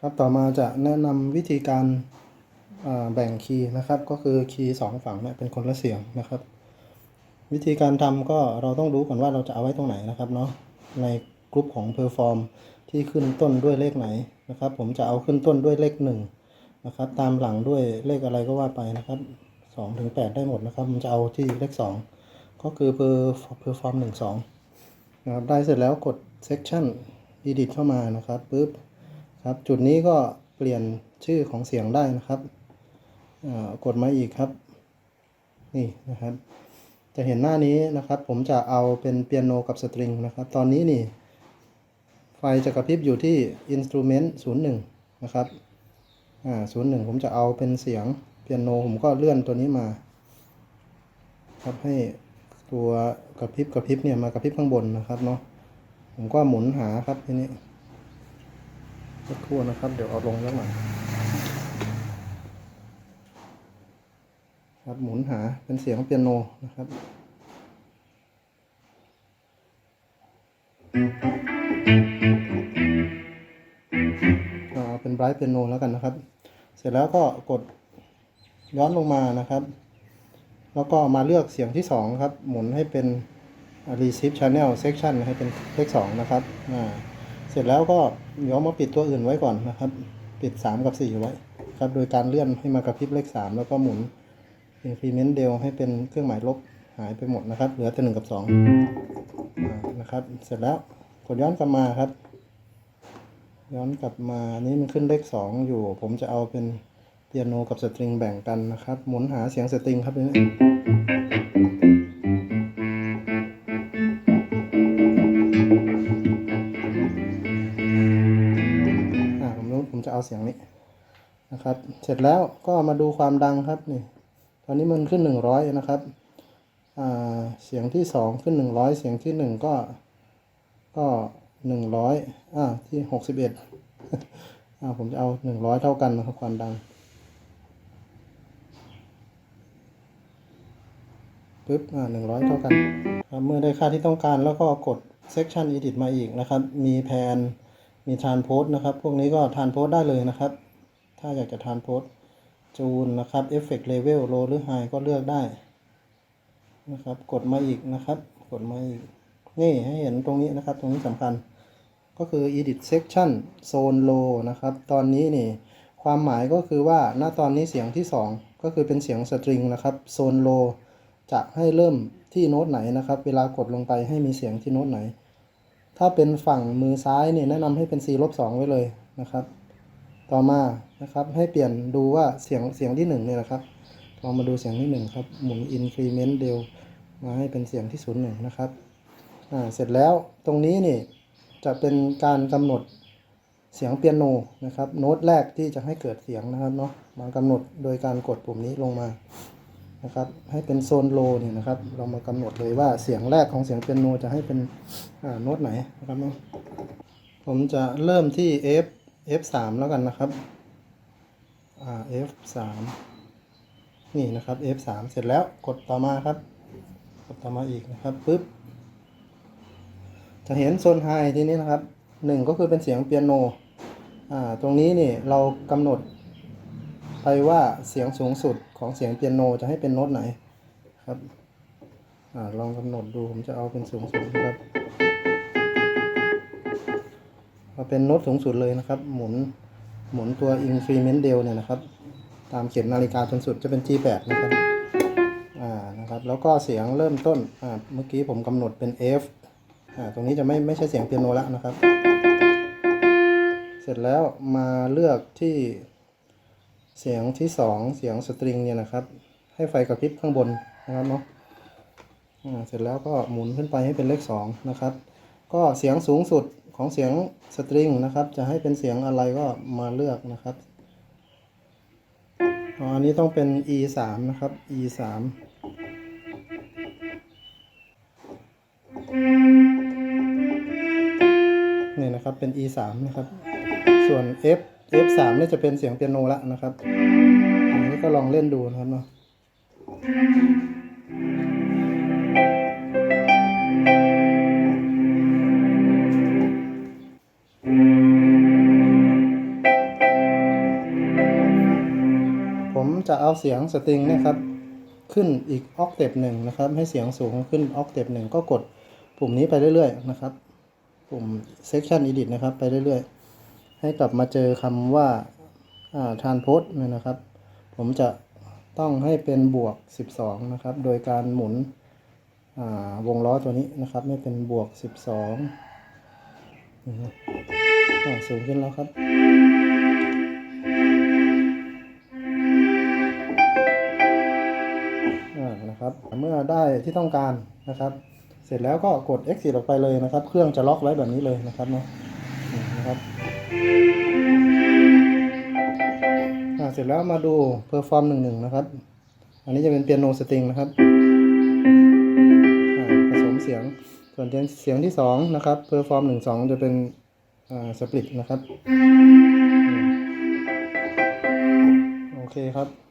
ครับต่อมาจะแนะนำวิธีการแบ่งคีย์นะครับ ก็คือคีย์สองฝั่งเนี่ยเป็นคนละเสียงนะครับ วิธีการทำก็เราต้องรู้ก่อนว่าเราจะเอาไว้ตรงไหนนะครับเนาะในกลุ่มของ perform ที่ขึ้นต้นด้วยเลขไหนนะครับ ผมจะเอาขึ้นต้นด้วยเลขหนึ่งนะครับตามหลังด้วยเลขอะไรก็ว่าไปนะครับสองถึงแปดได้หมดนะครับมันจะเอาที่เลขสองก็คือ per perform หนึ่งสองนะครับได้เสร็จแล้วกด section edit เข้ามานะครับปุ๊บ ครับ จุดนี้ก็เปลี่ยนชื่อของเสียงได้นะครับกดมาอีกครับ นี่นะครับ จะเห็นหน้านี้นะครับ ผมจะเอาเป็นเปียโนกับสตริงนะครับ ตอนนี้นี่ ไฟจะกระพริบอยู่ที่ instrument 01 นะครับอ่า01 ผมจะเอาเป็นเสียงเปียโน ผมก็เลื่อนตัวนี้มา ครับให้ตัวกระพริบกระพริบเนี่ยมากระพริบข้างบนนะครับเนาะผมก็หมุนหาครับทีนี้ สักครู่นะครับ เดี๋ยวเอาลงแล้วหน่อยครับหมุนหาเป็นเสียงเปียโนนะครับเป็นไบรท์เปียโนแล้วกันนะครับ เสร็จแล้วก็กดย้อนลงมานะครับ แล้วก็มาเลือกเสียงที่สองครับ หมุนให้เป็น receive channel section ให้เป็นเลขสองนะครับอ่า ร็จแล้วก็เดี๋ยวมาปิดตัวอื่นไว้ก่อนนะครับ ปิด 3 กับ 4 ไว้ครับโดยการเลื่อนให้มากระพริบเลข 3 แล้วก็หมุน increment del ให้เป็นเครื่องหมายลบหายไปหมดนะครับ เหลือแต่1กับ2อ่านะครับ เสร็จแล้วกดย้อนกลับมาครับ ย้อนกลับมานนี้มันขึ้นเลข 2 อยู่ ผมจะเอาเป็นเปียโนกับสตริงแบ่งกันนะครับ หมุนหาเสียงสตริงครับนี้ เสียงนี้นะครับ เสร็จแล้วก็มาดูความดังครับนี่ ตอนนี้มันขึ้นหนึ่งร้อยนะครับเสียงที่สองขึ้นหนึ่งร้อยเสียงที่หนึ่งก็ก็หนึ่งร้อยอ่าที่หกสิบเอ็ดอ่าผมจะเอาหนึ่งร้อยเท่ากันนะครับความดังปึ๊บอ่าหนึ่งร้อยเท่ากันครับเมื่อได้ค่าที่ต้องการแล้วก็กด section edit มาอีกนะครับ มีแพน มีทานโพสนะครับ พวกนี้ก็ทานโพสได้เลยนะครับ ถ้าอยากจะทานโพสจูนนะครับเอฟเฟกต์เลเวลโลหรือไฮก็เลือกได้นะครับ กดมาอีกนะครับ กดมาอีก นี่ให้เห็นตรงนี้นะครับ ตรงนี้สำคัญ ก็คือ edit section zone low นะครับ ตอนนี้นี่ ความหมายก็คือว่าณตอนนี้เสียงที่ 2 ก็คือเป็นเสียงสตริงนะครับ zone low จะให้เริ่มที่โน้ตไหนนะครับ เวลากดลงไปให้มีเสียงที่โน้ตไหน ถ้าเป็นฝั่งมือซ้ายเนี่ยแนะนำให้เป็น C ลบ2ไว้เลยนะครับ ต่อมานะครับ ให้เปลี่ยนดูว่าเสียงเสียงที่1เนี่ยนะครับลองมาดูเสียงที่1ครับหมุน increment del มาให้เป็นเสียงที่0 1นะครับอ่าเสร็จแล้วตรงนี้นี่จะเป็นการกำหนดเสียงเปียโนนะครับ โน้ตแรกที่จะให้เกิดเสียงนะครับเนาะมากำหนดโดยการกดปุ่มนี้ลงมา นะครับให้เป็นโซนโลเนี่ยนะครับเรามากำหนดเลยว่าเสียงแรกของเสียงเปียโนจะให้เป็นโน้ตไหนนะครับผมจะเริ่มที่ F F 3 แล้วกันนะครับอ่า F 3 นี่นะครับ F 3 เสร็จแล้วกดต่อมาครับ กดต่อมาอีกนะครับปึ๊บจะเห็นโซนไฮที่นี้นะครับหนึ่งก็คือเป็นเสียงเปียโนอ่าตรงนี้นี่เรากำหนด ไปว่าเสียงสูงสุดของเสียงเปียโนจะให้เป็นโน้ตไหนครับอลองกำหนดดูผมจะเอาเป็นสูงสุดนะครับมาเป็นโน้ตสูงสุดเลยนะครับ หมุนหมุนตัว increment del เนี่ยนะครับ ตามเข็มนาฬิกาจนสุดจะเป็น G8 นะครับอ่านะครับ แล้วก็เสียงเริ่มต้นอ่าเมื่อกี้ผมกำหนดเป็น F อ่าตรงนี้จะไม่ไม่ใช่เสียงเปียโนแล้วนะครับ เสร็จแล้วมาเลือกที่ เสียงที่สองเสียงสตริงเนี่ยนะครับ ให้ไฟกระพริบข้างบนนะครับเนาะเสร็จแล้วก็หมุนขึ้นไปให้เป็นเลขสองนะครับ ก็เสียงสูงสุดของเสียงสตริงนะครับ จะให้เป็นเสียงอะไรก็มาเลือกนะครับอันนี้ต้องเป็น e 3นะครับ e 3นี่นะครับเป็น e 3นะครับ ส่วน f F3 นี่ยจะเป็นเสียงเปียโนแล้วนะครับ อันนี้ก็ลองเล่นดูนะครับเนาะผมจะเอาเสียงสตริงนี่ครับขึ้นอีกออกเต็ปหนึ่งนะครับ ให้เสียงสูงขึ้นออกเต็ปหนึ่งก็กดปุ่มนี้ไปเรื่อยๆนะครับ ปุ่ม section edit นะครับไปเรื่อยๆ ให้กลับมาเจอคำว่าทานโพสเนี่ยนะครับ ผมจะต้องให้เป็นบวก 12 นะครับ โดยการหมุนวงล้อตัวนี้นะครับ ให้เป็นบวก 12นะครับอ่าสูงขึ้นแล้วครับ นะครับ เมื่อได้ที่ต้องการนะครับ เสร็จแล้วก็กด exit ออกไปเลยนะครับ เครื่องจะล็อกไว้แบบนี้เลยนะครับเนาะนะครับ เสร็จแล้วมาดูเพอร์ฟอร์มหนึ่งหนึ่งนะครับ อันนี้จะเป็นเปียโนสตริงนะครับผสมเสียง ส่วนเสียงที่สองนะครับเพอร์ฟอร์มหนึ่งสองจะเป็นสปริตนะครับ โอเคครับ